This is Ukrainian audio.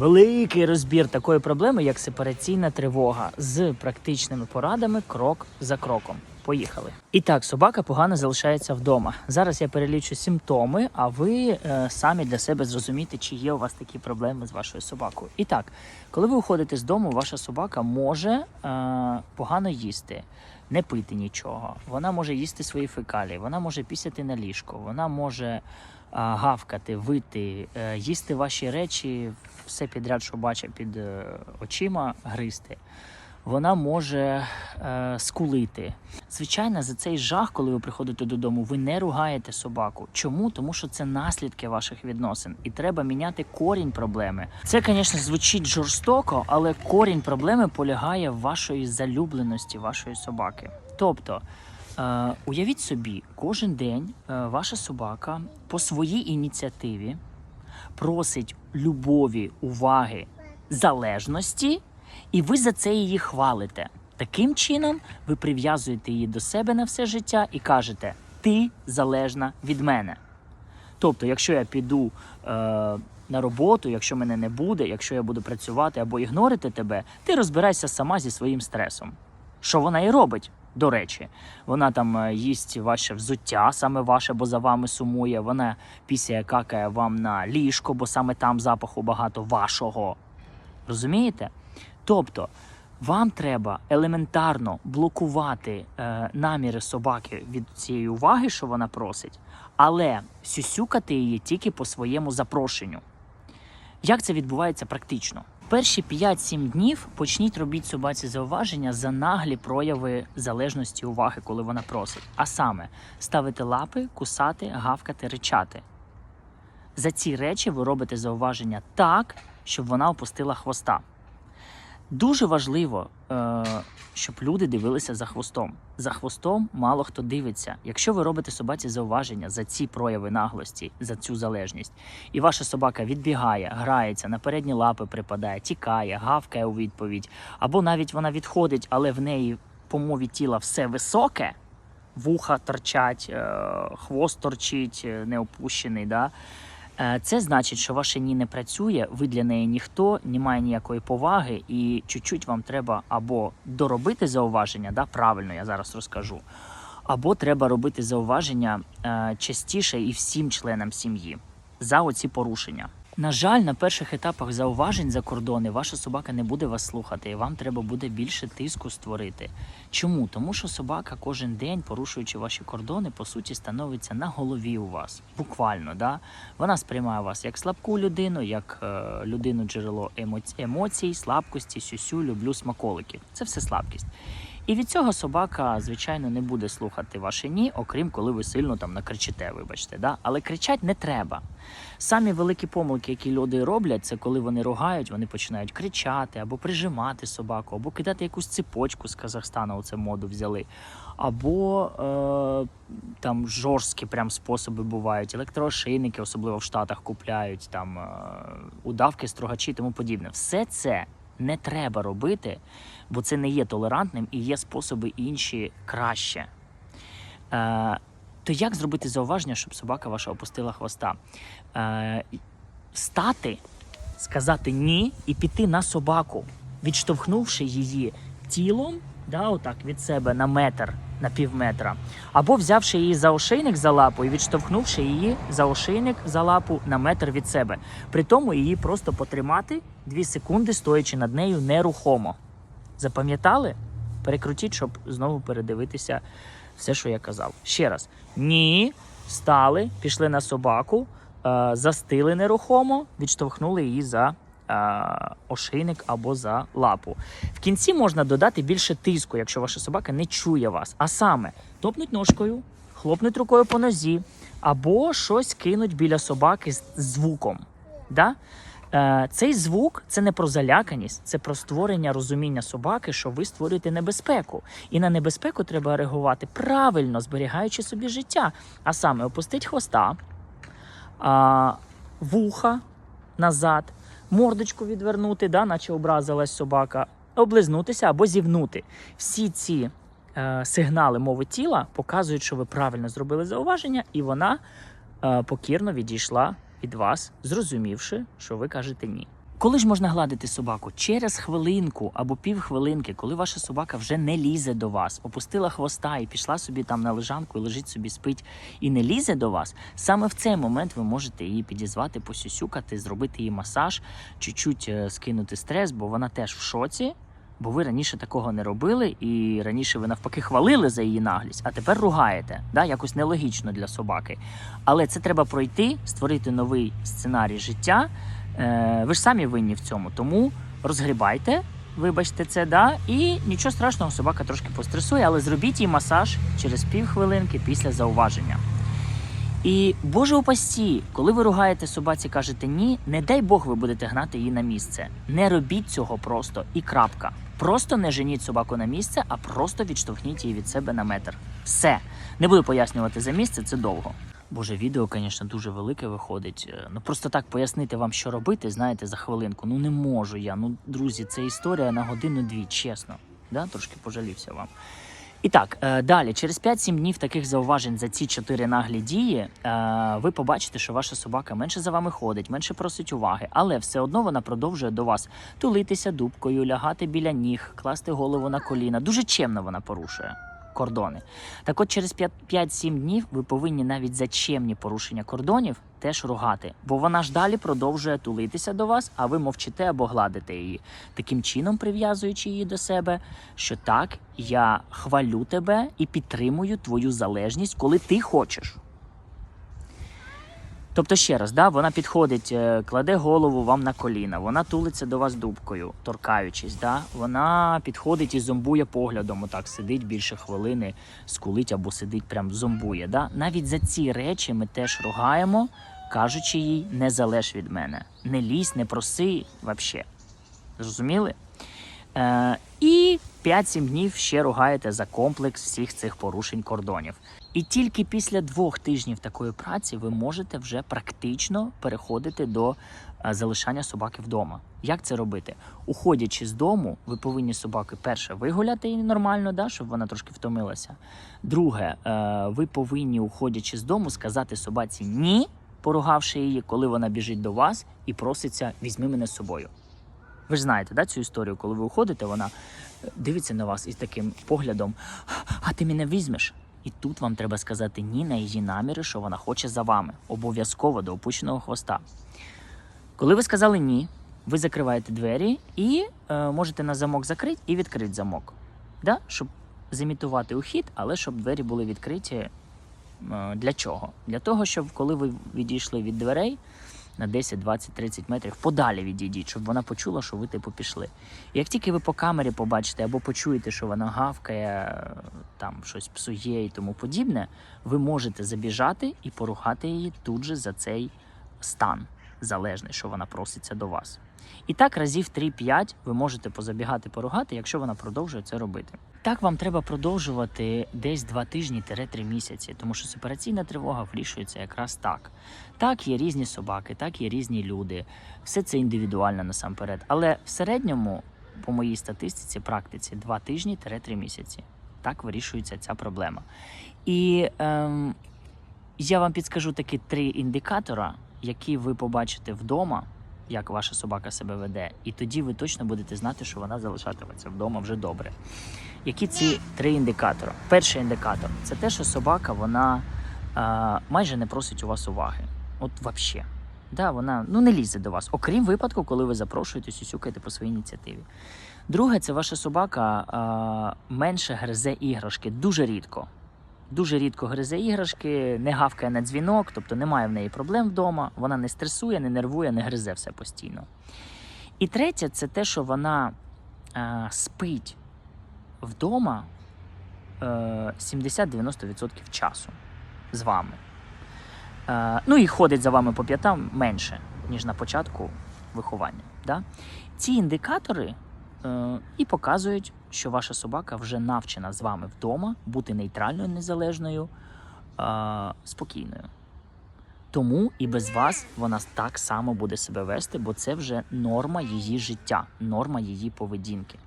великий розбір такої проблеми, як сепараційна тривога, з практичними порадами крок за кроком. Поїхали. І так, собака погано залишається вдома. Зараз я перелічу симптоми, а ви е, самі для себе зрозумієте, чи є у вас такі проблеми з вашою собакою. І так, коли ви уходите з дому, ваша собака може е, погано їсти, не пити нічого. Вона може їсти свої фекалії, вона може пісяти на ліжко, вона може гавкати, вити, е, їсти ваші речі, все підряд, що бачить під е, очима, гризти. Вона може е, скулити. Звичайно, за цей жах, коли ви приходите додому, ви не ругаєте собаку. Чому? Тому що це наслідки ваших відносин, і треба міняти корінь проблеми. Це, звісно, звучить жорстоко, але корінь проблеми полягає в вашої залюбленості вашої собаки. Тобто, е, уявіть собі, кожен день е, ваша собака по своїй ініціативі просить любові, уваги, залежності, і ви за це її хвалите. Таким чином, ви прив'язуєте її до себе на все життя і кажете: ти залежна від мене. Тобто, якщо я піду е, на роботу, якщо мене не буде, якщо я буду працювати або ігнорити тебе, ти розбирайся сама зі своїм стресом. Що вона і робить? До речі, вона там е, їсть ваше взуття, саме ваше, бо за вами сумує. Вона пісяє какає вам на ліжко, бо саме там запаху багато вашого. Розумієте? Тобто, вам треба елементарно блокувати е, наміри собаки від цієї уваги, що вона просить, але сюсюкати її тільки по своєму запрошенню. Як це відбувається практично? Перші 5-7 днів почніть робіть собаці зауваження за наглі прояви залежності уваги, коли вона просить. А саме ставити лапи, кусати, гавкати, ричати. За ці речі ви робите зауваження так, щоб вона опустила хвоста. Дуже важливо, е, щоб люди дивилися за хвостом. За хвостом мало хто дивиться. Якщо ви робите собаці зауваження за ці прояви наглості, за цю залежність, і ваша собака відбігає, грається, на передні лапи припадає, тікає, гавкає у відповідь, або навіть вона відходить, але в неї по мові тіла все високе, вуха торчать, е, хвост торчить, е, не опущений. Да? Е, Це значить, що ваше ні не працює, ви для неї ніхто, немає ніякої поваги, і чуть-чуть вам треба або доробити зауваження, да, правильно я зараз розкажу, або треба робити зауваження е, частіше і всім членам сім'ї за оці порушення. На жаль, на перших етапах зауважень за кордони ваша собака не буде вас слухати, і вам треба буде більше тиску створити. Чому? Тому що собака кожен день, порушуючи ваші кордони, по суті, становиться на голові у вас. Буквально, да? Вона сприймає вас як слабку людину, як е, людину джерело емоці- емоцій, слабкості, сюсю, люблю смаколиків. Це все слабкість. І від цього собака, звичайно, не буде слухати ваше ні, окрім коли ви сильно там накричите, вибачте. Да? Але кричать не треба. Самі великі помилки, які люди роблять, це коли вони ругають, вони починають кричати або прижимати собаку, або кидати якусь цепочку з Казахстану, оце моду взяли. Або е, там жорсткі прям способи бувають. Електроошийники, особливо в Штатах, купляють, там е, удавки, строгачі і тому подібне. Все це не треба робити, бо це не є толерантним і є способи інші краще. Е, то як зробити зауваження, щоб собака ваша опустила хвоста? Е, стати, сказати ні і піти на собаку, відштовхнувши її тілом, да, отак від себе на метр, на пів метра, або взявши її за ошейник за лапу і відштовхнувши її за ошейник за лапу на метр від себе. При тому її просто потримати 2 секунди, стоячи над нею нерухомо. Запам'ятали? Перекрутіть, щоб знову передивитися все, що я казав. Ще раз: ні, стали, пішли на собаку, е, застили нерухомо, відштовхнули її за ошейник або за лапу. В кінці можна додати більше тиску, якщо ваша собака не чує вас. А саме топнуть ножкою, хлопнуть рукою по нозі, або щось кинуть біля собаки з звуком. Да? Е, Цей звук це не про заляканість, це про створення розуміння собаки, що ви створюєте небезпеку. І на небезпеку треба реагувати правильно, зберігаючи собі життя. А саме опустить хвоста, а, вуха назад, мордочку відвернути, да, наче образилась собака, облизнутися або зівнути. Всі ці е, сигнали мови тіла показують, що ви правильно зробили зауваження, і вона е, покірно відійшла від вас, зрозумівши, що ви кажете ні. Коли ж можна гладити собаку? Через хвилинку або півхвилинки, коли ваша собака вже не лізе до вас, опустила хвоста і пішла собі там на лежанку, і лежить собі, спить і не лізе до вас. Саме в цей момент ви можете її підізвати, посюсюкати, зробити їй масаж, чуть-чуть е, скинути стрес, бо вона теж в шоці. Бо ви раніше такого не робили, і раніше ви навпаки хвалили за її наглість, а тепер ругаєте. Да? Якось нелогічно для собаки. Але це треба пройти, створити новий сценарій життя. Е, ви ж самі винні в цьому, тому розгрібайте, вибачте це, да, і нічого страшного, собака трошки постресує, але зробіть їй масаж через півхвилинки після зауваження. І Боже упасті, коли ви ругаєте собаці, кажете ні, не дай Бог ви будете гнати її на місце. Не робіть цього просто і крапка. Просто не женіть собаку на місце, а просто відштовхніть її від себе на метр. Все. Не буду пояснювати за місце, це довго. Боже, відео, звісно, дуже велике виходить. Е, Ну просто так пояснити вам, що робити, знаєте, за хвилинку. Ну не можу я. Ну, друзі, це історія на годину-дві, чесно. Да? Трошки пожалівся вам. І так, е, далі, через 5-7 днів таких зауважень за ці чотири наглі дії, е, ви побачите, що ваша собака менше за вами ходить, менше просить уваги, але все одно вона продовжує до вас тулитися дубкою, лягати біля ніг, класти голову на коліна. Дуже чемно вона порушує кордони. Так от через 5-7 днів ви повинні навіть за чемні порушення кордонів теж ругати, бо вона ж далі продовжує тулитися до вас, а ви мовчите або гладите її, таким чином прив'язуючи її до себе, що так, я хвалю тебе і підтримую твою залежність, коли ти хочеш. Тобто, ще раз, да, вона підходить, е, кладе голову вам на коліна, вона тулиться до вас дубкою, торкаючись. Да? Вона підходить і зомбує поглядом, отак сидить більше хвилини, скулить або сидить, прям зомбує. Да? Навіть за ці речі ми теж ругаємо, кажучи їй, не залеж від мене. Не лізь, не проси взагалі. Зрозуміли? Е, і 5-7 днів ще ругаєте за комплекс всіх цих порушень кордонів. І тільки після двох тижнів такої праці ви можете вже практично переходити до е, залишання собаки вдома. Як це робити? Уходячи з дому, ви повинні собаки перше вигуляти її нормально, да, щоб вона трошки втомилася. Друге, е, ви повинні, уходячи з дому, сказати собаці ні, поругавши її, коли вона біжить до вас і проситься візьми мене з собою. Ви ж знаєте, да, цю історію, коли ви уходите, вона е, дивиться на вас із таким поглядом: а ти мене візьмеш? І тут вам треба сказати ні на її наміри, що вона хоче за вами, обов'язково до опущеного хвоста. Коли ви сказали ні, ви закриваєте двері і е, можете на замок закрити і відкрити замок. Да? Щоб зімітувати ухід, але щоб двері були відкриті. Е, для чого? Для того, щоб коли ви відійшли від дверей на 10, 20, 30 метрів, подалі відійдіть, щоб вона почула, що ви типу пішли. І як тільки ви по камері побачите або почуєте, що вона гавкає, там щось псує і тому подібне, ви можете забіжати і поругати її тут же за цей стан залежний, що вона проситься до вас. І так разів 3-5 ви можете позабігати поругати, якщо вона продовжує це робити. Так вам треба продовжувати десь 2 тижні-3 місяці, тому що сепараційна тривога вирішується якраз так. Так, є різні собаки, так є різні люди. Все це індивідуально насамперед. Але в середньому, по моїй статистиці, практиці, 2 тижні-3 місяці. Так вирішується ця проблема. І ем, я вам підскажу такі три індикатора, які ви побачите вдома, як ваша собака себе веде, і тоді ви точно будете знати, що вона залишатиметься вдома вже добре. Які ці три індикатори? Перший індикатор це те, що собака вона е, майже не просить у вас уваги. От взагалі. Да, вона ну, не лізе до вас, окрім випадку, коли ви запрошуєте сюсюкаєте по своїй ініціативі. Друге, це ваша собака е, менше гризе іграшки, дуже рідко. Дуже рідко гризе іграшки, не гавкає на дзвінок, тобто немає в неї проблем вдома, вона не стресує, не нервує, не гризе все постійно. І третє, це те, що вона е, спить вдома е, 70-90% часу з вами. Е, ну і ходить за вами по п'ятам менше, ніж на початку виховання. Да? Ці індикатори е, і показують, що ваша собака вже навчена з вами вдома бути нейтральною, незалежною, е, спокійною. Тому і без вас вона так само буде себе вести, бо це вже норма її життя, норма її поведінки.